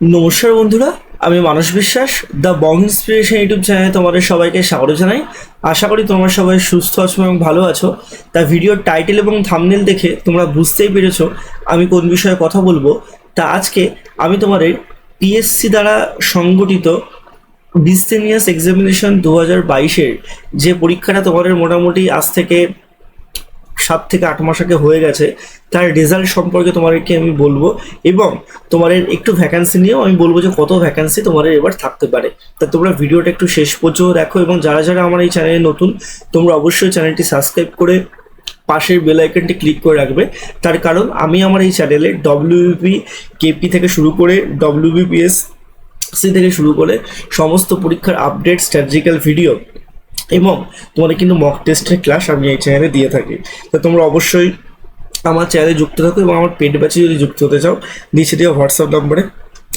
নমস্কার বন্ধুরা, আমি মানস বিশ্বাস দ্য বং ইন্সপিরেশন ইউটিউব চ্যানেলে তোমাদের সবাইকে স্বাগত জানাই। আশা করি তোমরা সবাই সুস্থ আছো এবং ভালো আছো। তা ভিডিওর টাইটেল এবং থামনেল দেখে তোমরা বুঝতেই পেরেছ আমি কোন বিষয়ে কথা বলব। তা আজকে আমি তোমাদের পিএসসি দ্বারা সংগঠিত ডিসটেনিয়াস এক্সামিনেশন দু হাজার বাইশের যে পরীক্ষাটা তোমাদের মোটামুটি আজ থেকে সাত থেকে আট মাস আগে হয়ে গেছে, তার রেজাল্ট সম্পর্কে তোমাদেরকে আমি বলব এবং তোমাদের একটু ভ্যাকান্সি নিয়েও আমি বলব যে কত ভ্যাকান্সি তোমাদের এবার থাকতে পারে। তা তোমরা ভিডিওটা একটু শেষ পর্যন্ত দেখো এবং যারা যারা আমার এই চ্যানেলে নতুন, তোমরা অবশ্যই চ্যানেলটি সাবস্ক্রাইব করে পাশের বেল আইকনটি ক্লিক করে রাখবে। তার কারণ আমি আমার এই চ্যানেলে ডব্লিউপি কেপি থেকে শুরু করে ডব্লিউবিপিএস সি থেকে শুরু করে সমস্ত পরীক্ষার আপডেট স্ট্র্যাটেজিক্যাল ভিডিও এবং তোমাদের কিন্তু মক টেস্টের ক্লাস আমি এই চ্যানেলে দিয়ে থাকি। তো তোমরা অবশ্যই আমার চ্যানেলে যুক্ত থাকো এবং আমার পেট ব্যাচে যদি যুক্ত হতে চাও, নিচে দিয়ে হোয়াটসঅ্যাপ নম্বরে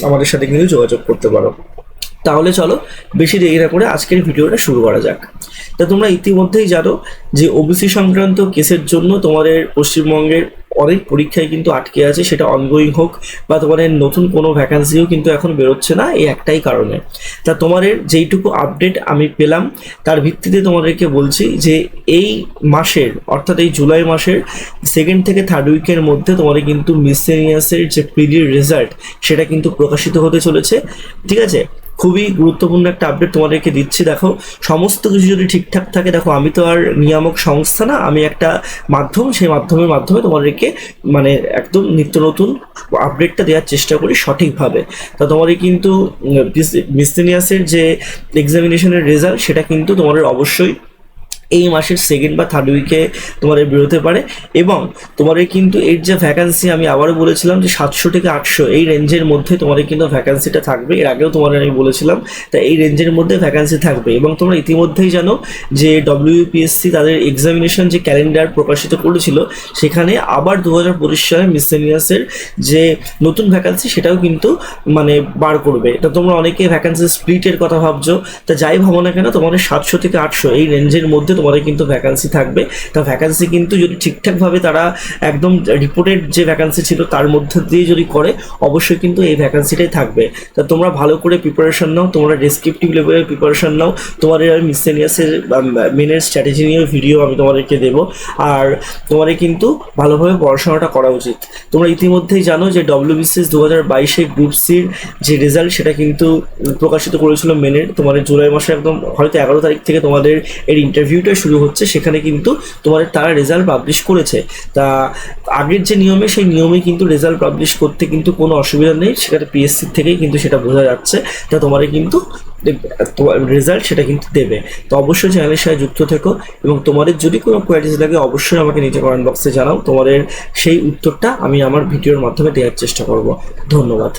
আমাদের সাথে কিন্তু যোগাযোগ করতে পারো। তাহলে চলো বেশি দেরি না করে আজকের ভিডিওটা শুরু করা যাক। তা তোমরা ইতিমধ্যেই জানো যে ওবিসি সংক্রান্ত কেসের জন্য তোমাদের পশ্চিমবঙ্গের অনেক পরীক্ষায় কিন্তু আটকে আছে, সেটা অনগোয়িং হোক বা তোমাদের নতুন কোনো ভ্যাকান্সিও কিন্তু এখন বেরোচ্ছে না, এই একটাই কারণে। তা তোমাদের যেইটুকু আপডেট আমি পেলাম, তার ভিত্তিতে তোমাদেরকে বলছি যে এই মাসের, অর্থাৎ এই জুলাই মাসের সেকেন্ড থেকে থার্ড উইকের মধ্যে তোমাদের কিন্তু মিসেনিয়াসের যে পিডির রেজাল্ট সেটা কিন্তু প্রকাশিত হতে চলেছে, ঠিক আছে? খুবই গুরুত্বপূর্ণ একটা আপডেট তোমাদেরকে দিচ্ছি। দেখো, সমস্ত কিছু যদি ঠিকঠাক থাকে, দেখো, আমি তো আর নিয়ামক সংস্থা না, আমি একটা মাধ্যম, সেই মাধ্যমের মাধ্যমে তোমাদেরকে মানে একদম নিত্য নতুন আপডেটটা দেওয়ার চেষ্টা করি সঠিকভাবে। তা তোমাদের কিন্তু মিসলেনিয়াসের যে এক্সামিনেশনের রেজাল্ট সেটা কিন্তু তোমাদের অবশ্যই এই মাসের সেকেন্ড বা থার্ড উইকে তোমাদের বেরোতে পারে। এবং তোমাদের কিন্তু এর যে ভ্যাকান্সি আমি আবারও বলেছিলাম যে সাতশো থেকে আটশো, এই রেঞ্জের মধ্যে তোমাদের কিন্তু ভ্যাকান্সিটা থাকবে। এর আগেও তোমাদের আমি বলেছিলাম, তা এই রেঞ্জের মধ্যে ভ্যাকান্সি থাকবে। এবং তোমরা ইতিমধ্যেই জানো যে ডব্লিউপিএসসি তাদের এক্সামিনেশন যে ক্যালেন্ডার প্রকাশিত করেছিল, সেখানে আবার দু হাজার পঁচিশ সালে মিসেনিয়াসের যে নতুন ভ্যাকান্সি সেটাও কিন্তু মানে বার করবে। তা তোমরা অনেকে ভ্যাকান্সি স্প্লিটের কথা ভাবছ, তা যাই ভাবো না কেন, তোমাদের সাতশো থেকে আটশো, এই রেঞ্জের মধ্যে তোমাদের কিন্তু ভ্যাকান্সি থাকবে। তা ভ্যাকান্সি কিন্তু যদি ঠিকঠাকভাবে তারা একদম রিপোর্টেড যে ভ্যাকান্সি ছিল তার মধ্যে দিয়ে যদি করে, অবশ্যই কিন্তু এই ভ্যাকান্সিটাই থাকবে। তা তোমরা ভালো করে প্রিপারেশন নাও, তোমরা ডেসক্রিপটিভ লেভেলের প্রিপারেশন নাও। তোমাদের আমি মিসেনিয়াসের মেনের স্ট্র্যাটেজি নিয়ে ভিডিও আমি তোমাদেরকে দেবো। আর তোমাদের কিন্তু ভালোভাবে পড়াশোনাটা করা উচিত। তোমরা ইতিমধ্যেই জানো যে ডব্লিউবিসিএস দু হাজার বাইশে গ্রুপ সির যে রেজাল্ট সেটা কিন্তু প্রকাশিত করেছিল মেনের তোমাদের জুলাই মাসে একদম হয়তো এগারো তারিখ থেকে তোমাদের এর ইন্টারভিউটা শুরু হচ্ছে, সেখানে কিন্তু তোমাদের তারা রেজাল্ট পাবলিশ করেছে। তা আগের যে নিয়মে, সেই নিয়মে কিন্তু রেজাল্ট পাবলিশ করতে কিন্তু কোনো অসুবিধা নেই, সেখানে পিএসসি থেকেই কিন্তু সেটা বোঝা যাচ্ছে তা তোমাদের কিন্তু রেজাল্ট সেটা কিন্তু দেবে। তো অবশ্যই চ্যানেলের সাথে যুক্ত থেকো এবং তোমাদের যদি কোনো কোয়ারিজ লাগে, অবশ্যই আমাকে নিচে কমেন্ট বক্সে জানাও। তোমাদের সেই উত্তরটা আমি আমার ভিডিওর মাধ্যমে দেওয়ার চেষ্টা করব। ধন্যবাদ।